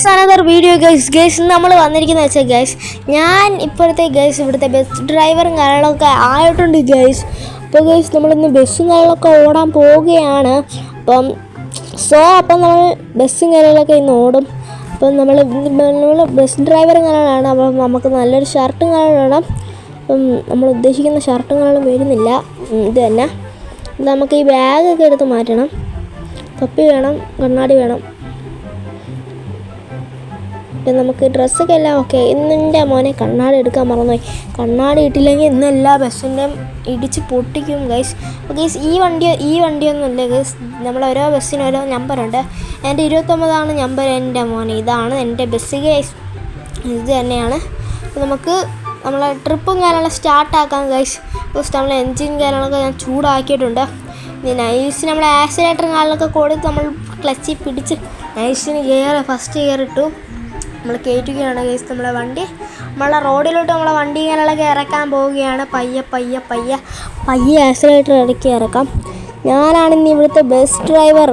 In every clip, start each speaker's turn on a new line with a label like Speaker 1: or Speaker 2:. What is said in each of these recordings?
Speaker 1: Guys another video guys guys നമ്മൾ വന്നിരിക്കുന്നത് വെച്ചാൽ ഗൈസ് ഞാൻ ഇപ്പോഴത്തെ ഗൈസ് ഇവിടുത്തെ ബസ് ഡ്രൈവറും കാര്യങ്ങളൊക്കെ ആയിട്ടുണ്ട് ഗൈസ് അപ്പോൾ ഗൈസ് നമ്മളിന്ന് ബസ്സും കാര്യങ്ങളൊക്കെ ഓടാൻ പോവുകയാണ്. അപ്പം സോ അപ്പം നമ്മൾ ബസ്സും കാര്യങ്ങളൊക്കെ ഇന്ന് ഓടും. അപ്പം നമ്മൾ നമ്മൾ ബസ് ഡ്രൈവറും കാര്യങ്ങളാണ്. അപ്പം നമുക്ക് നല്ലൊരു ഷർട്ടും കാര്യങ്ങളും വേണം അപ്പം നമ്മൾ ഉദ്ദേശിക്കുന്ന ഷർട്ടും കാര്യങ്ങളും വരുന്നില്ല. ഇത് തന്നെ. നമുക്ക് ഈ ബാഗൊക്കെ എടുത്ത് മാറ്റണം. തൊപ്പി വേണം കണ്ണാടി വേണം. പിന്നെ നമുക്ക് ഡ്രസ്സൊക്കെ എല്ലാം ഓക്കെ ഇന്നെന്റെ മോനെ കണ്ണാടി എടുക്കാൻ മറന്നുപോയി. കണ്ണാടി ഇട്ടില്ലെങ്കിൽ ഇന്ന് എല്ലാ ബസ്സിന്റെയും ഇടിച്ച് പൊട്ടിക്കും ഗൈസ് അപ്പോൾ ഗൈസ് ഈ വണ്ടി ഈ വണ്ടിയൊന്നുമില്ല ഗൈസ് നമ്മൾ ഓരോ ബസ്സിന് ഓരോ നമ്പറുണ്ട് എന്റെ ഇരുപത്തൊമ്പതാണ് നമ്പർ എന്റെ മോനെ. ഇതാണ് എന്റെ ബസ് ഗൈസ് ഇത് തന്നെയാണ്. നമുക്ക് നമ്മളെ ട്രിപ്പും കാര്യങ്ങളും സ്റ്റാർട്ടാക്കാം ഗൈസ് ഫസ്റ്റ് നമ്മൾ എൻജിൻ കാര്യങ്ങളൊക്കെ ഞാൻ ചൂടാക്കിയിട്ടുണ്ട്. ഇനി നൈസ് നമ്മൾ ആക്സിലേറ്ററും കാര്യങ്ങളൊക്കെ കൊടുത്ത് നമ്മൾ ക്ലച്ചിൽ പിടിച്ച് നൈസിന് ഗിയർ ഫസ്റ്റ് ഗിയർ ഇട്ടു. നമ്മൾ കയറ്റുകയാണ് ഗൈസ് നമ്മളെ വണ്ടി. നമ്മളെ റോഡിലോട്ട് നമ്മളെ വണ്ടി ഇങ്ങനെയുള്ള ഇറക്കാൻ പോവുകയാണ്. പയ്യെ പയ്യെ പയ്യെ. പയ്യെ ആക്സിലേറ്റർ ഇറക്കി ഇറക്കാം. ഞാനാണ് ഇന്ന് ഇവിടുത്തെ ബസ് ഡ്രൈവർ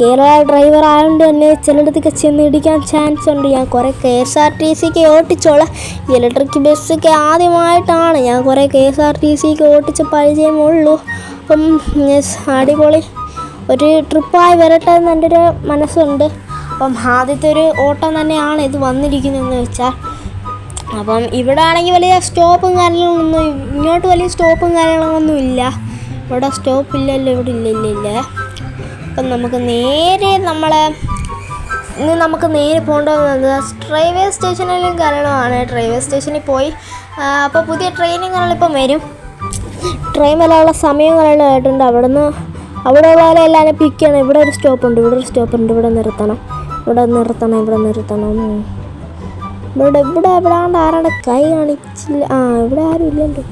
Speaker 1: കേരള ഡ്രൈവർ ആയതുകൊണ്ട് തന്നെ ചിലയിടത്തൊക്കെ ചെന്ന് ഇടിക്കാൻ ചാൻസ് ഉണ്ട്. ഞാൻ കുറേ കെ എസ് ആർ ടി സിക്ക് ഓട്ടിച്ചോളാം ഇലക്ട്രിക് ബസ്സൊക്കെ ആദ്യമായിട്ടാണ് ഞാൻ കുറേ കെ എസ് ആർ ടി സിക്ക് ഓട്ടിച്ച പരിചയമുള്ളൂ. അപ്പം അടിപൊളി. ഒരു ട്രിപ്പായി വരട്ടെ എന്നെന്റെ ഒരു മനസ്സുണ്ട്. അപ്പം ആദ്യത്തെ ഒരു ഓട്ടം തന്നെയാണ് ഇത് വന്നിരിക്കുന്നതെന്ന് വെച്ചാൽ അപ്പം ഇവിടെ ആണെങ്കിൽ വലിയ സ്റ്റോപ്പും കാര്യങ്ങളൊന്നും ഇങ്ങോട്ട് വലിയ സ്റ്റോപ്പും കാര്യങ്ങളൊന്നും ഇല്ല. ഇവിടെ സ്റ്റോപ്പ് ഇല്ലല്ലോ ഇവിടെ ഇല്ല ഇല്ല അപ്പം നമുക്ക് നേരെ നമ്മളെ ഇന്ന് നമുക്ക് നേരെ പോകേണ്ടത് റെയിൽവേ സ്റ്റേഷനിലും കാര്യങ്ങളുമാണ് റെയിൽവേ സ്റ്റേഷനിൽ പോയി അപ്പോൾ പുതിയ ട്രെയിനും കാര്യങ്ങളിപ്പം വരും. ട്രെയിൻ വരാനുള്ള സമയം കാര്യങ്ങളും ആയിട്ടുണ്ട് അവിടെ നിന്ന് അവിടെ ഉള്ളവരെല്ലാവരും പിക്ക് ചെയ്യണം. ഇവിടെ ഒരു സ്റ്റോപ്പുണ്ട് ഇവിടെ ഒരു സ്റ്റോപ്പുണ്ട്. ഇവിടെ നിർത്തണം. ഇവിടെ നിർത്തണം ഇവിടെ നിർത്തണം. ഇവിടെ ഇവിടെ എവിടാണ്ട് ആരാണ്ട് കൈ കാണിച്ചില്ല. ആ ഇവിടെ ആരും ഇല്ലല്ലോ.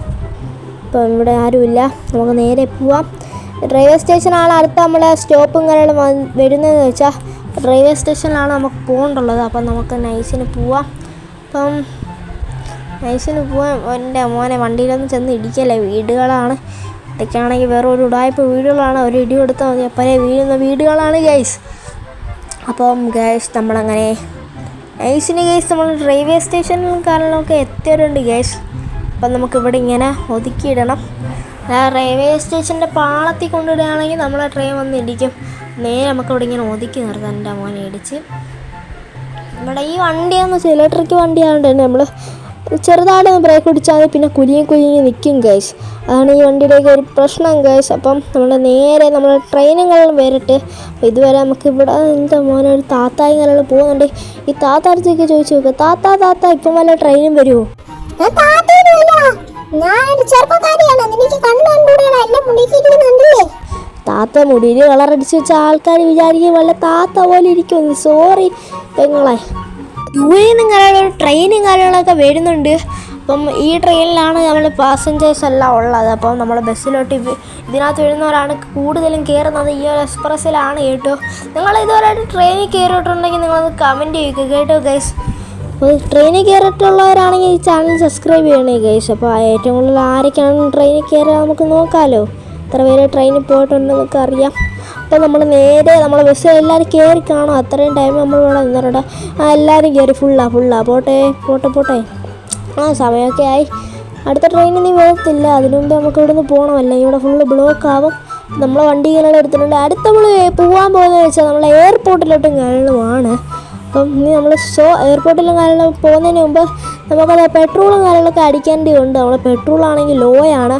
Speaker 1: ഇപ്പം ഇവിടെ ആരുമില്ല നമുക്ക് നേരെ പോവാം. റെയിൽവേ സ്റ്റേഷനാണ് അടുത്ത നമ്മളെ സ്റ്റോപ്പും കാര്യങ്ങളും വരുന്നതെന്ന് വെച്ചാൽ റെയിൽവേ സ്റ്റേഷനിലാണ് നമുക്ക് പോകേണ്ടുള്ളത് അപ്പം നമുക്ക് നൈസിന് പോവാം. അപ്പം നൈസിന് പോവാൻ എന്റെ മോനെ വണ്ടിയിലൊന്നും ചെന്ന് ഇടിക്കല്ലേ. വീടുകളാണ്. ഇതൊക്കെയാണെങ്കിൽ വേറെ ഒരു ഉടായ്പ വീടുകളാണ്. ഒരു ഇടി കൊടുത്താൽ മതി. അപ്പഴേ വീഴുന്ന വീടുകളാണ് ഗൈസ് അപ്പം ഗ്യാസ് നമ്മളങ്ങനെ ഗൈസിന് ഗ്യാസ് നമ്മൾ റെയിൽവേ സ്റ്റേഷനിലും കാരണമൊക്കെ എത്തിയിട്ടുണ്ട് ഗ്യാസ് അപ്പം നമുക്കിവിടെ ഇങ്ങനെ ഒതുക്കിയിടണം. റെയിൽവേ സ്റ്റേഷന്റെ പാളത്തിൽ കൊണ്ടിടുകയാണെങ്കിൽ നമ്മളെ ട്രെയിൻ വന്ന് ഇടിക്കും. നേരെ നമുക്കിവിടെ ഇങ്ങനെ ഒതുക്കി നിർത്താൻ എന്റെ മോനെ ഇടിച്ച്. ഇവിടെ ഈ വണ്ടിയാണെന്ന് വെച്ചാൽ ഇലക്ട്രിക് വണ്ടിയായതുകൊണ്ട് തന്നെ നമ്മൾ ചെറുതായിട്ടൊന്ന് ബ്രേക്ക് പിടിച്ചാൽ പിന്നെ കുലുങ്ങി കുലുങ്ങി നിൽക്കും ഗൈസ് അതാണ് ഈ വണ്ടിയുടെയൊക്കെ ഒരു പ്രശ്നം ഗൈസ് അപ്പം നമ്മൾ നേരെ നമ്മൾ ട്രെയിനുകളിലും വരട്ടെ. ഇതുവരെ നമുക്ക് ഇവിടെ എന്താ മോനെ ഒരു താത്തായും കാര്യങ്ങൾ പോകുന്നുണ്ട്. ഈ താത്താടത്തേക്ക് ചോദിച്ചു നോക്കുക താത്ത താത്ത ഇപ്പം വല്ല ട്രെയിനും വരുമോ താത്ത മുടിയിൽ കളറടിച്ച് വെച്ച ആൾക്കാർ വിചാരിക്കും വല്ല താത്ത പോലെ ഇരിക്കും സോറി പെങ്ങളെ. യു എന്നും കാര്യങ്ങളും ട്രെയിനും കാര്യങ്ങളൊക്കെ വരുന്നുണ്ട്. അപ്പം ഈ ട്രെയിനിലാണ് നമ്മൾ പാസഞ്ചേഴ്സ് എല്ലാം ഉള്ളത്. അപ്പം നമ്മൾ ബസ്സിലോട്ട് ഇത് ഇതിനകത്ത് വരുന്നവരാണ് കൂടുതലും കയറുന്നത് ഈ ഒരു എക്സ്പ്രസ്സിലാണ് കേട്ടോ. നിങ്ങൾ ഇതുവരെ ട്രെയിനിൽ കയറിയിട്ടുണ്ടെങ്കിൽ നിങ്ങളത് കമന്റ് ചെയ്യുക കേട്ടോ ഗൈസ് അപ്പോൾ ട്രെയിനിൽ കയറിയിട്ടുള്ളവരാണെങ്കിൽ ഈ ചാനൽ സബ്സ്ക്രൈബ് ചെയ്യണേ ഗൈസ് അപ്പോൾ ഏറ്റവും കൂടുതൽ ആരൊക്കെയാണ് ട്രെയിനിൽ കയറുക നമുക്ക് നോക്കാമല്ലോ എത്ര പേര് ട്രെയിനിൽ പോയിട്ടുണ്ടെന്നൊക്കെ അറിയാം അപ്പോൾ നമ്മൾ നേരെ നമ്മൾ ബസ് എല്ലാവരും കയറി കാണും. അത്രയും ടൈം നമ്മൾ ഇവിടെ നിന്നിട്ടുണ്ട് ആ എല്ലാവരും കയറി ഫുള്ളാ ഫുള്ളാ പോട്ടെ പോട്ടെ പോട്ടെ. ആ സമയമൊക്കെ ആയി. അടുത്ത ട്രെയിനിൽ നീ പോകത്തില്ല അതിനു നമുക്ക് ഇവിടുന്ന് പോകണമല്ലോ ഇവിടെ ഫുള്ള് ബ്ലോക്ക് ആവും. നമ്മൾ വണ്ടി ഇങ്ങനെ എടുത്തിട്ടുണ്ട്. അടുത്ത നമ്മൾ പോകാൻ പോകുന്നത് വെച്ചാൽ നമ്മൾ എയർപോർട്ടിലോട്ടും കാര്യങ്ങളുമാണ് അപ്പം ഇനി നമ്മൾ സോ എയർപോർട്ടിലും കാര്യങ്ങളും പോകുന്നതിന് മുമ്പ് നമുക്കത് പെട്രോളും കാര്യങ്ങളൊക്കെ അടിക്കേണ്ടി ഉണ്ട് നമ്മൾ പെട്രോളാണെങ്കിൽ ലോ ആണ്.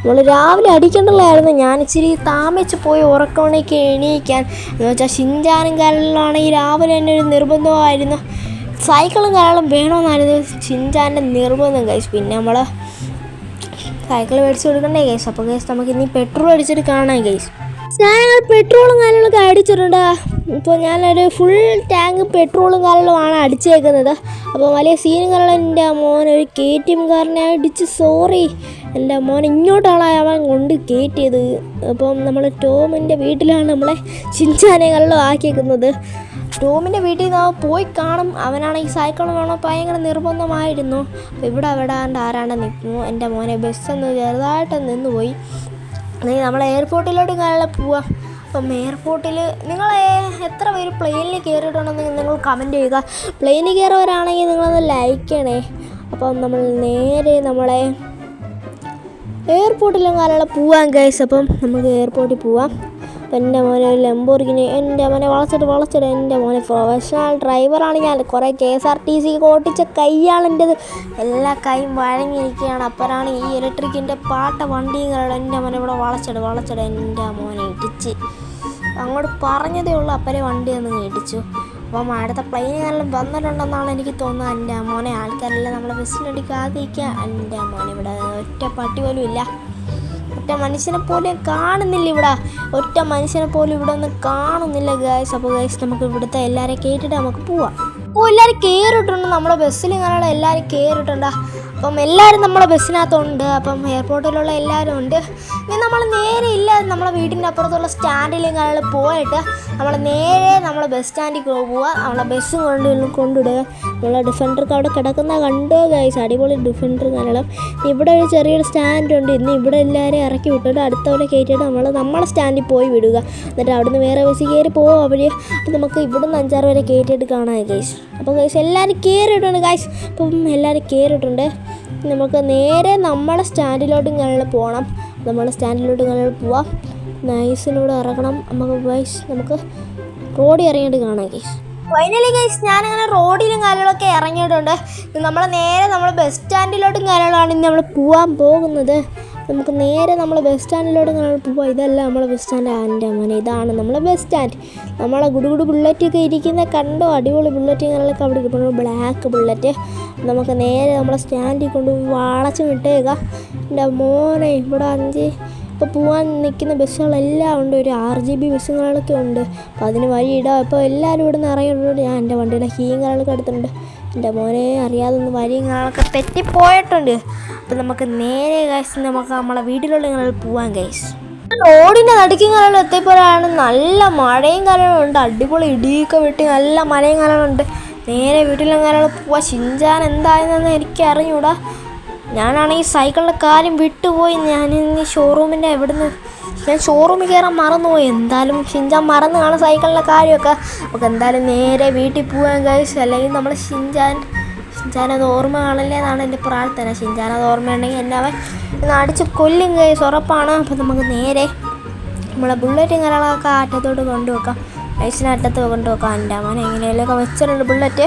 Speaker 1: നമ്മൾ രാവിലെ അടിക്കേണ്ടതായിരുന്നു ഞാൻ ഇച്ചിരി താമസിച്ച് പോയി ഉറക്കമണിക്ക് എണീക്കാൻ. എന്ന് വെച്ചാൽ ഷിൻജാനും ഈ രാവിലെ തന്നെ ഒരു നിർബന്ധമായിരുന്നു. സൈക്കിളും കാലം വേണമെന്നായിരുന്നു ഷിൻജാന്റെ നിർബന്ധം. കഴിച്ചു പിന്നെ നമ്മൾ സൈക്കിൾ മേടിച്ച് കൊടുക്കണ്ടേ കേസ് അപ്പോൾ കേസ് നമുക്ക് ഇനി പെട്രോൾ അടിച്ചിട്ട് കാണാം കേസ് ഞാൻ പെട്രോളും കാര്യങ്ങളൊക്കെ അടിച്ചിട്ടുണ്ട്. ഇപ്പോൾ ഞാനൊരു ഫുൾ ടാങ്ക് പെട്രോളും കാര്യങ്ങളുമാണ് അടിച്ചേക്കുന്നത്. അപ്പോൾ വലിയ സീനും കാര്യങ്ങളും എന്റെ മോൻ ഒരു കെ ടി എംകാരനെ അടിച്ച് സോറി എന്റെ മോൻ ഇങ്ങോട്ടാണ് അവൻ കൊണ്ട് കയറ്റിയത് അപ്പം നമ്മൾ ടോമിന്റെ വീട്ടിലാണ് നമ്മളെ ചിഞ്ചാനെ ആക്കിയേക്കുന്നത്. ടോമിന്റെ വീട്ടിൽ നിന്ന് പോയി കാണും. അവനാണ് ഈ സൈക്കിൾ വേണം ഭയങ്കര നിർബന്ധമായിരുന്നു. ഇവിടെ അവിടെ ആരാണ് നിൽക്കുന്നു എന്റെ മോനെ ബസ്സൊന്ന് ചെറുതായിട്ട് നിന്ന് പോയി നമ്മൾ എയർപോർട്ടിലോട്ട് കാണാൻ പോവാം. അപ്പം എയർപോർട്ടിൽ നിങ്ങൾ എത്ര പേര് പ്ലെയിനിൽ കയറിയിട്ടുണ്ടെന്ന് നിങ്ങൾ കമന്റ് ചെയ്യുക. പ്ലെയിനിൽ കയറിയവരാണെങ്കിൽ നിങ്ങളത് ലൈക്ക് ചെയ്യണേ. അപ്പം നമ്മൾ നേരെ നമ്മളെ എയർപോർട്ടിലും കാലുള്ള പോവാൻ ഗൈസ് അപ്പം നമുക്ക് എയർപോർട്ടിൽ പോവാം. അപ്പം എന്റെ മോനെ ലംബോർഗിന് എന്റെ മോനെ വളച്ചിട്ട് വളച്ചിട്ട് എന്റെ മോനെ പ്രൊഫഷണൽ ഡ്രൈവറാണ് ഞാൻ. കുറേ K S R T C ഓട്ടിച്ച കൈയാളെന്റെത് എല്ലാ കൈയും വഴങ്ങിയിരിക്കുകയാണ്. അപ്പോഴാണ് ഈ ഇലക്ട്രിക്കിന്റെ പാട്ട വണ്ടിയും കാരണം എന്റെ മോനെ ഇവിടെ വളച്ചിട്ട് വളച്ചിട്ട് എന്റെ മോനെ ഇടിച്ച്. അങ്ങോട്ട് പറഞ്ഞതേ ഉള്ളൂ അപ്പരെ വണ്ടി ഒന്ന് ഇടിച്ചു. അപ്പം അടുത്ത പ്ലെയിനുകാരെല്ലാം വന്നിട്ടുണ്ടെന്നാണ് എനിക്ക് തോന്നുന്നത്. എന്റെ മോനെ ആൾക്കാരെല്ലാം നമ്മളെ ബസ്സിനടിക്കാതിരിക്കുക എന്റെ മോനെ ഇവിടെ ഒറ്റ പട്ടി പോലും ഇല്ല. ഒറ്റ മനുഷ്യനെ പോലും കാണുന്നില്ല ഇവിടെ. ഒറ്റ മനുഷ്യനെ പോലും ഇവിടെ ഒന്നും കാണുന്നില്ല ഗായ്സ് അപ്പോൾ ഗായ്സ് നമുക്ക് ഇവിടുത്തെ എല്ലാവരെയും കേട്ടിട്ട് നമുക്ക് പോവാം. ഓ എല്ലാവരും കയറിയിട്ടുണ്ട് നമ്മുടെ ബസ്സിൽ ഇങ്ങനെയുള്ള എല്ലാവരും കയറിയിട്ടുണ്ട് അപ്പം എല്ലാവരും നമ്മളെ ബസ്സിനകത്തുണ്ട് അപ്പം എയർപോർട്ടിലുള്ള എല്ലാവരും ഉണ്ട്. ഇനി നമ്മൾ നേരെ ഇല്ല നമ്മളെ വീടിന്റെ അപ്പുറത്തുള്ള സ്റ്റാൻഡിൽ അയാൾ പോയിട്ട് നമ്മൾ നേരെ നമ്മളെ ബസ് സ്റ്റാൻഡിൽ പോവുക. നമ്മളെ ബസ് കൊണ്ട് കൊണ്ടിടുക നമ്മളെ ഡിഫൻഡർക്ക് അവിടെ കിടക്കുന്ന കണ്ടോ ഗൈസ് അടിപൊളി ഡിഫൻഡർ കാരണം ഇവിടെ ഒരു ചെറിയൊരു സ്റ്റാൻഡ് ഉണ്ട്. ഇന്ന് ഇവിടെ എല്ലാവരെയും ഇറക്കി വിട്ടിട്ട് അടുത്തവരെ കയറ്റിയിട്ട് നമ്മൾ നമ്മളെ സ്റ്റാൻഡിൽ പോയി വിടുക. എന്നിട്ട് അവിടുന്ന് വേറെ ബസ്സിൽ കയറി പോകും അവർ നമുക്ക് ഇവിടുന്ന് അഞ്ചാറ് വരെ കയറ്റിയിട്ട് കാണാം ഗൈസ് അപ്പോൾ ഗൈസ് എല്ലാവരും കയറിയിട്ടുണ്ട് ഗൈസ് അപ്പം എല്ലാവരും കയറിയിട്ടുണ്ട്. നമുക്ക് നേരെ നമ്മളെ സ്റ്റാൻഡിലോട്ട് ഇങ്ങനെ പോകണം. നമ്മളെ സ്റ്റാൻഡിലോട്ട് ഇങ്ങനെ പോവാം. നൈസിലൂടെ ഇറങ്ങണം. നമുക്ക് വൈസ് നമുക്ക് റോഡിൽ ഇറങ്ങിയിട്ട് കാണാം കേസ് ഫൈനലി ഗൈസ് ഞാനങ്ങനെ റോഡിലും കാര്യങ്ങളൊക്കെ ഇറങ്ങിയിട്ടുണ്ട്. നമ്മൾ നേരെ നമ്മൾ ബസ് സ്റ്റാൻഡിലോട്ടും കാര്യങ്ങളാണ് ഇന്ന് നമ്മൾ പോകാൻ പോകുന്നത്. നമുക്ക് നേരെ നമ്മൾ ബസ് സ്റ്റാൻഡിലോട്ട് ഇങ്ങനെ പോവാം. ഇതല്ല നമ്മളെ ബസ് സ്റ്റാൻഡ് എന്റെ മോനെ. ഇതാണ് നമ്മളെ ബസ് സ്റ്റാൻഡ് നമ്മളെ ഗുഡുഗുഡു ബുള്ളറ്റൊക്കെ ഇരിക്കുന്ന കണ്ടോ? അടിപൊളി ബുള്ളറ്റ് ഇങ്ങനെയൊക്കെ അവിടെ ഇരിക്കുന്നു ബ്ലാക്ക് ബുള്ളറ്റ് നമുക്ക് നേരെ നമ്മളെ സ്റ്റാൻഡിൽ കൊണ്ട് വളച്ച് വിട്ടേക്കുക എന്റെ മോനെ ഇവിടെ അഞ്ച്. ഇപ്പോൾ പോകാൻ നിൽക്കുന്ന ബസ്സുകളെല്ലാം ഉണ്ട്. ഒരു ആർ ജി ബി ബസ്സുകളൊക്കെ ഉണ്ട്. അപ്പോൾ അതിന് വഴി ഇടാം. ഇപ്പോൾ എല്ലാവരും ഇവിടെ നിന്ന് ഇറങ്ങിയിട്ടുണ്ട്. ഞാൻ എന്റെ വണ്ടിയുടെ ഹീയും കാര്യങ്ങളൊക്കെ എടുത്തിട്ടുണ്ട്. എന്റെ മോനെ അറിയാതെ ഒന്ന് വഴിയും കാര്യങ്ങളൊക്കെ തെറ്റിപ്പോയിട്ടുണ്ട് അപ്പോൾ നമുക്ക് നേരെ ഗൈസ് നമുക്ക് നമ്മളെ വീട്ടിലുള്ള ഇങ്ങനെ പോവാൻ ഗൈസ് റോഡിന്റെ കാലങ്ങളിൽ എത്തിയപ്പോഴാണ് നല്ല മഴയും കാലവും ഉണ്ട്. അടിപൊളി ഇടിയൊക്കെ വെട്ടി നല്ല മഴയും കാലവും ഉണ്ട്. നേരെ വീട്ടിലും കാലം പോവാ. ചിഞ്ചാൻ എന്തായെന്ന് എനിക്ക് അറിഞ്ഞൂടാ. ഞാനാണെങ്കിൽ സൈക്കിളിന്റെ കാര്യം വിട്ടുപോയി. ഞാൻ ഇനി ഷോറൂമിന്റെ എവിടുന്ന്? ഞാൻ ഷോറൂമിൽ കയറാൻ മറന്നുപോയി. എന്തായാലും ഷിൻജാൻ മറന്നു കാണും സൈക്കിളിന്റെ കാര്യമൊക്കെ. നമുക്ക് എന്തായാലും നേരെ വീട്ടിൽ പോകാൻ കഴിച്ചു അല്ലെങ്കിൽ നമ്മൾ ഷിൻജാൻ ഷിൻജാൻ അത് ഓർമ്മ കാണില്ലേ എന്നാണ് എന്റെ പ്രാർത്ഥന. ഷിൻജാൻ അത് ഓർമ്മയുണ്ടെങ്കിൽ എന്നെ അവൻ ഇന്ന് അടിച്ച് കൊല്ലും കേസ് ഉറപ്പാണ്. അപ്പം നമുക്ക് നേരെ നമ്മളെ ബുള്ളറ്റും കാര്യങ്ങളൊക്കെ അറ്റത്തോട്ട് കൊണ്ടുവെക്കാം. ഐസിനെ അറ്റത്ത് കൊണ്ടുവെക്കാം. എന്റെ അമ്മനെ എങ്ങനെയൊക്കെ വെച്ചിട്ടുണ്ട് ബുള്ളറ്റ്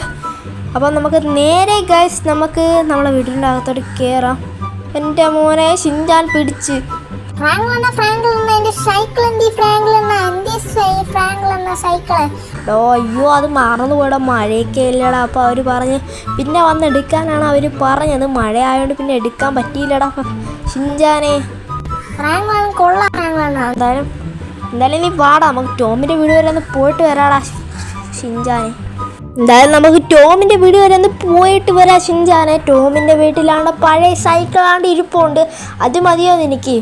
Speaker 1: അപ്പം നമുക്ക് നേരെ ഗൈസ് നമുക്ക് നമ്മളെ വീടിന്റെ അകത്തോട്ട് കയറാം എന്റെ മോനെ ഷിൻചാൻ പിടിച്ച്.
Speaker 2: ഫ്രാങ്ക് എന്റെ സൈക്കിൾ എന്തി
Speaker 1: സൈക്കിൾ അയ്യോ അത് മറന്നു പോയടാ. മഴയൊക്കെ ഇല്ലടാ. അപ്പോൾ അവർ പറഞ്ഞ് പിന്നെ വന്ന് എടുക്കാനാണ് അവർ പറഞ്ഞത്. മഴ ആയതുകൊണ്ട് പിന്നെ എടുക്കാൻ പറ്റിയില്ലടാ.
Speaker 2: ഷിഞ്ചാനെ കൊള്ളാം
Speaker 1: എന്തായാലും എന്തായാലും നീ വാടാ. നമുക്ക് ടോമിന്റെ വീട് വരെ ഒന്ന് പോയിട്ട് വരാടാ ഷിഞ്ചാനെ എന്തായാലും നമുക്ക് ടോമിന്റെ വീട് വരെ ഒന്ന് പോയിട്ട് വരാം ഷിഞ്ചാനെ ടോമിന്റെ വീട്ടിലാണ്ട് പഴയ സൈക്കിളാണ്ട് ഇരിപ്പുണ്ട്. അത് മതിയോ നിനക്ക്?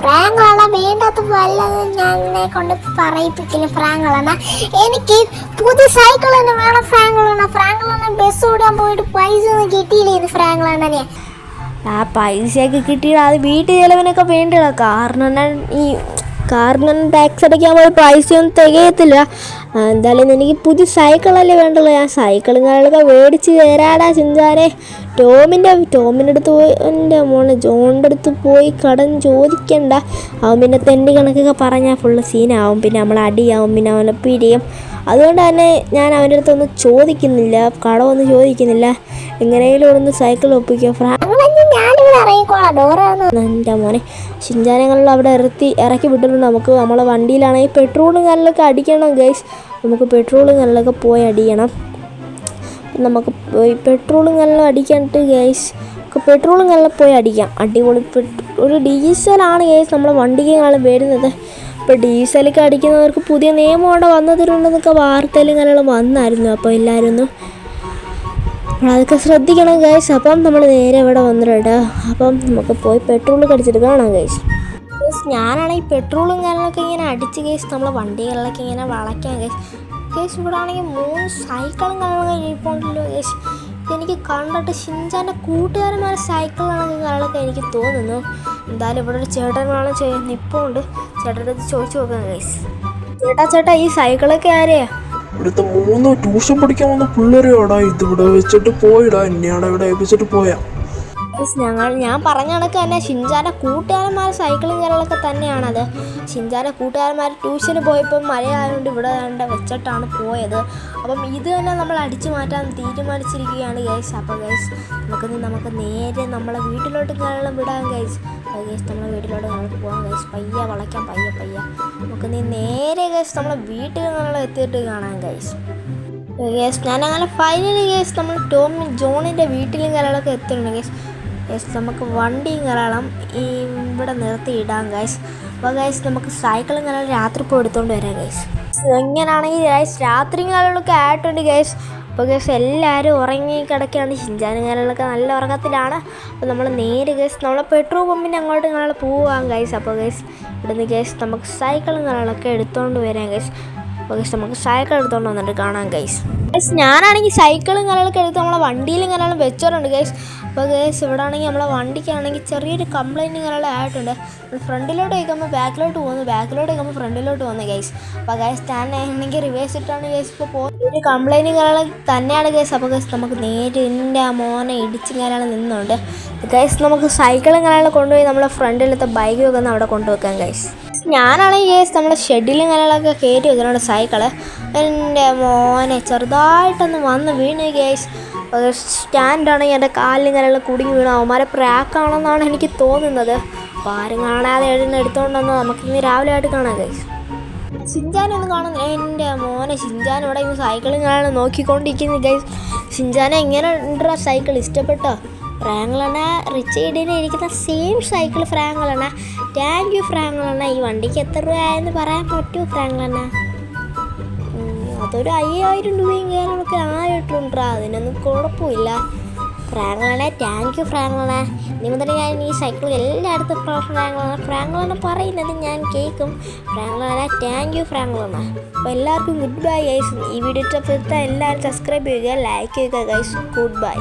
Speaker 2: ഫ്രാങ്ക്ലിന വേണ്ടാത്ത വല്ലതും എന്നെ കൊണ്ട് പറയിപ്പിക്കുന്നു ഫ്രാങ്ക്ലിന എനിക്ക് പുതിയ സൈക്കിൾ തന്നെ വേണം ഫ്രാങ്കളാണ് ഫ്രാങ്കളാണ് ബസ് ഓടാൻ പോയിട്ട് പൈസ ഒന്നും കിട്ടിയില്ല ഇത് ഫ്രാങ്ക്ലിനെ
Speaker 1: ആ പൈസയൊക്കെ കിട്ടിയിട്ട് അത് വീട്ടു ചെലവിനൊക്കെ വേണ്ടിയുള്ള കാരണം ഈ കാരണം ടാക്സ് അടയ്ക്കാൻ പോയ പൈസയൊന്നും തികയത്തില്ല. എന്തായാലും എനിക്ക് പുതിയ സൈക്കിളല്ലേ വേണ്ടുള്ളൂ. ഞാൻ സൈക്കിളും കാര്യങ്ങളൊക്കെ മേടിച്ച് തരാടാ ചിന്താരെ ടോമിന്റെ ടോമിന്റെ അടുത്ത് പോയി എന്റെ മോനെ ജോണിന്റെ അടുത്ത് പോയി കടം ചോദിക്കണ്ട. അവൻ പിന്നെ തെണ്ടി കണക്കൊക്കെ പറഞ്ഞാൽ ഫുള്ള് സീനാവും പിന്നെ നമ്മൾ അടിയാവും പിന്നെ അവനെ പിരിയും. അതുകൊണ്ട് തന്നെ ഞാൻ അവന്റെ അടുത്തൊന്നും ചോദിക്കുന്നില്ല. കടമൊന്നും ചോദിക്കുന്നില്ല. എങ്ങനെയെങ്കിലും ഒന്ന് സൈക്കിൾ ഒപ്പിക്കുക ഫ്രാ എന്റെ മോനെ ശിഞ്ചാനങ്ങളിൽ അവിടെ ഇറത്തി ഇറക്കി വിട്ടിട്ടുണ്ട്. നമുക്ക് നമ്മളെ വണ്ടിയിലാണെങ്കിൽ പെട്രോളും കാര്യങ്ങളൊക്കെ അടിക്കണം ഗൈസ് നമുക്ക് പെട്രോളും കാര്യങ്ങളൊക്കെ പോയി അടിക്കണം നമുക്ക് പോയി പെട്രോളും കാര്യങ്ങളും അടിക്കാനിട്ട് ഗ്യാസ് പെട്രോളും കാര്യങ്ങളും പോയി അടിക്കാം. അടിപൊളി ഒരു ഡീസലാണ് ഗ്യാസ് നമ്മളെ വണ്ടിക്ക് കാലം വരുന്നത് ഇപ്പോൾ ഡീസലൊക്കെ അടിക്കുന്നവർക്ക് പുതിയ നിയമം അവിടെ വന്നതിലുണ്ടെന്നൊക്കെ വാർത്തയിലും കാര്യങ്ങളും വന്നായിരുന്നു. അപ്പോൾ എല്ലാവരും ഒന്ന് അതൊക്കെ ശ്രദ്ധിക്കണം ഗൈസ് അപ്പം നമ്മൾ നേരെ ഇവിടെ വന്നിട്ടുണ്ട് അപ്പം നമുക്ക് പോയി പെട്രോൾ കടിച്ചിട്ട് കാണാം ഗൈസ് ഞാനാണെങ്കിൽ പെട്രോളും കാര്യങ്ങളൊക്കെ ഇങ്ങനെ അടിച്ച് ഗൈസ് നമ്മളെ വണ്ടികളിലൊക്കെ ഇങ്ങനെ വളയ്ക്കാം ഗൈസ് ഗൈസ് ഇവിടെ ആണെങ്കിൽ മൂന്ന് സൈക്കിളും കാര്യങ്ങളൊക്കെ ഇരിപ്പുണ്ടല്ലോ ഗൈസ്. എനിക്ക് കണ്ടിട്ട് ഷിൻജാന്റെ കൂട്ടുകാരന്മാരെ സൈക്കിളാണ് കാര്യങ്ങളൊക്കെ എനിക്ക് തോന്നുന്നു. എന്തായാലും ഇവിടെ ഒരു ചേട്ടനാണ് നിൽപ്പുണ്ട് ചേട്ടന്റെ അടുത്ത് ചോദിച്ചു നോക്കാം ഗൈസ്. ചേട്ടാ ചേട്ടാ ഈ സൈക്കിളൊക്കെ ആരെയാ
Speaker 3: ഇവിടുത്തെ മൂന്ന് ട്യൂഷൻ പഠിക്കാൻ വന്ന പിള്ളേരെയാടാ ഇതിവിടെ വെച്ചിട്ട് പോയിടാ. എന്നെയാണ് ഇവിടെ ഏൽപ്പിച്ചിട്ട് പോയാ.
Speaker 1: ഞങ്ങൾ ഞാൻ പറഞ്ഞ കണക്ക് തന്നെ ഷിൻജാന്റെ കൂട്ടുകാരന്മാർ സൈക്കിളും കാര്യങ്ങളൊക്കെ തന്നെയാണത്. ഷിൻജാന്റെ കൂട്ടുകാരന്മാർ ട്യൂഷന് പോയപ്പോൾ മഴയായതുകൊണ്ട് ഇവിടെ കണ്ട വെച്ചിട്ടാണ് പോയത്. അപ്പം ഇത് തന്നെ നമ്മൾ അടിച്ചു മാറ്റാൻ തീരുമാനിച്ചിരിക്കുകയാണ് ഗൈസ് അപ്പോൾ ഗൈസ് നമുക്കിന്ന് നമുക്ക് നേരെ നമ്മളെ വീട്ടിലോട്ട് കാര്യങ്ങളും വിടാൻ ഗൈസ് ഗൈസ് നമ്മളെ വീട്ടിലോട്ട് നമുക്ക് പോകാം ഗൈസ് പയ്യ വളയ്ക്കാം പയ്യ പയ്യ. നമുക്ക് നീ നേരെ ഗൈസ് നമ്മളെ വീട്ടിൽ നിന്നുള്ള എത്തിയിട്ട് കാണാം ഗൈസ് ഗേസ് ഞാനങ്ങനെ ഫൈനലി ഗേസ് നമ്മൾ ടോമി ജോണിന്റെ വീട്ടിലും കാര്യങ്ങളൊക്കെ എത്തിയിട്ടുണ്ട് ഗൈസ് യെസ് നമുക്ക് കയറണം ഈ ഇവിടെ നിർത്തി ഇടാം ഗൈസ് അപ്പോൾ ഗൈസ് നമുക്ക് സൈക്കിളും കയറാൻ രാത്രി പോയി എടുത്തുകൊണ്ട് വരാം ഗൈസ് എങ്ങനെയാണെങ്കിൽ ഗൈസ് രാത്രി കാര്യങ്ങളൊക്കെ ആയിട്ടുണ്ട് ഗൈസ് അപ്പോൾ ഗൈസ് എല്ലാവരും ഉറങ്ങി കിടക്കുകയാണ്. ഷിഞ്ചാനും കാര്യങ്ങളൊക്കെ നല്ല ഉറക്കത്തിലാണ്. അപ്പോൾ നമ്മൾ നേരെ ഗൈസ് നമ്മളെ പെട്രോൾ പമ്പിന്റെ അങ്ങോട്ട് ഇങ്ങനെ പോവാം ഗൈസ് അപ്പോൾ ഗൈസ് ഇവിടുന്ന് ഗൈസ് നമുക്ക് സൈക്കിളും കാര്യങ്ങളൊക്കെ എടുത്തുകൊണ്ട് വരാം ഗൈസ് അപ്പോൾ ഗൈസ് നമുക്ക് സൈക്കിൾ എടുത്തുകൊണ്ട് വന്നിട്ട് കാണാം ഗൈസ് ഗൈസ് ഞാനാണെങ്കിൽ സൈക്കിളും കാര്യങ്ങളൊക്കെ എടുത്ത് നമ്മളെ വണ്ടിയിലും കാര്യങ്ങളും വെച്ചോറുണ്ട് ഗൈസ് അപ്പോൾ ഗൈസ് ഇവിടെ ആണെങ്കിൽ നമ്മളെ വണ്ടിക്കാണെങ്കിൽ ചെറിയൊരു കംപ്ലൈന്റ് കാര്യങ്ങളും ആയിട്ടുണ്ട്. ഫ്രണ്ടിലോട്ട് വയ്ക്കുമ്പോൾ ബാക്കിലോട്ട് പോകുന്നു ബാക്കിലോട്ട് വയ്ക്കുമ്പോൾ ഫ്രണ്ടിലോട്ട് പോകുന്നു ഗൈസ് അപ്പോൾ ഗൈസ് ഞാൻ ആണെങ്കിൽ റിവേഴ്സ് ഇട്ടാണ് ഗൈസ് ഇപ്പോൾ പോകുന്നത് ഒരു കംപ്ലൈന്റ് കാര്യങ്ങൾ തന്നെയാണ് ഗൈസ് അപ്പോൾ ഗൈസ് നമുക്ക് നേരെ എന്റെ ആ മോനെ ഇടിച്ച് കാര്യങ്ങൾ നിന്നുണ്ട്. ഗൈസ് നമുക്ക് സൈക്കിളും കാര്യങ്ങളും കൊണ്ടുപോയി നമ്മളെ ഫ്രണ്ടിലത്തെ ബൈക്ക് വെക്കുന്ന അവിടെ കൊണ്ടുവെക്കാം ഗൈസ് ഞാനാണെങ്കിൽ ഗേസ് നമ്മുടെ ഷെഡിലും കാര്യങ്ങളൊക്കെ കയറ്റി വെച്ചിട്ടുണ്ട് സൈക്കിൾ എന്റെ മോനെ ചെറുതായിട്ടൊന്ന് വന്ന് വീണ് ഗേസ് സ്റ്റാൻഡാണെങ്കിൽ എന്റെ കാലിലും ഇങ്ങനെയുള്ള കുടുങ്ങി വീണു. അവന്മാരെ പ്രാക്കാണെന്നാണ് എനിക്ക് തോന്നുന്നത്. അപ്പോൾ ആരും കാണാതെ എഴുതുന്ന നമുക്ക് നമുക്കിന്ന് രാവിലെ ആയിട്ട് കാണാം ഗൈസ് ഷിൻജാനൊന്നും കാണുന്നില്ല. എന്റെ മോനെ ഷിൻജാൻ ഇവിടെ ഇന്ന് സൈക്കിളും നോക്കിക്കൊണ്ടിരിക്കുന്നത് നോക്കിക്കൊണ്ടിരിക്കുന്നു ഗൈസ് ഷിൻജാനെ എങ്ങനെ ഉണ്ടോ സൈക്കിൾ ഇഷ്ടപ്പെട്ടോ? ഫ്രാങ്കളണ റിച്ച് ഇടയിൽ ഇരിക്കുന്ന സെയിം സൈക്കിൾ ഫ്രാങ്ക്ലണ താങ്ക് യു ഫ്രാങ്ക്ലണ ഈ വണ്ടിക്ക് എത്ര രൂപയായെന്ന് പറയാൻ പറ്റുമോ ഫ്രാങ്ക്ലണ അതൊരു അയ്യായിരം രൂപയും കാര്യങ്ങളൊക്കെ ആയിട്ടുണ്ടാ അതിനൊന്നും കുഴപ്പമില്ല. ഫ്രാങ്കളണ താങ്ക് യു ഫ്രാങ്കളണ ഇനി മുതൽ ഞാൻ ഈ സൈക്കിൾ എല്ലായിടത്തും ഫ്രാങ്ക്ലണ ഫ്രാങ്ക്ലണ പറയുന്നത് ഞാൻ കേൾക്കും. ഫ്രാങ്കളണ താങ്ക് യു ഫ്രാങ്ക്ലണ അപ്പോൾ എല്ലാവർക്കും ഗുഡ് ബൈ ഗൈസ് ഈ വീഡിയോ ഇഷ്ടപ്പെട്ടാൽ എല്ലാവരും സബ്സ്ക്രൈബ് ചെയ്യുക ലൈക്ക് ചെയ്യുക ഗൈസ് ഗുഡ് ബൈ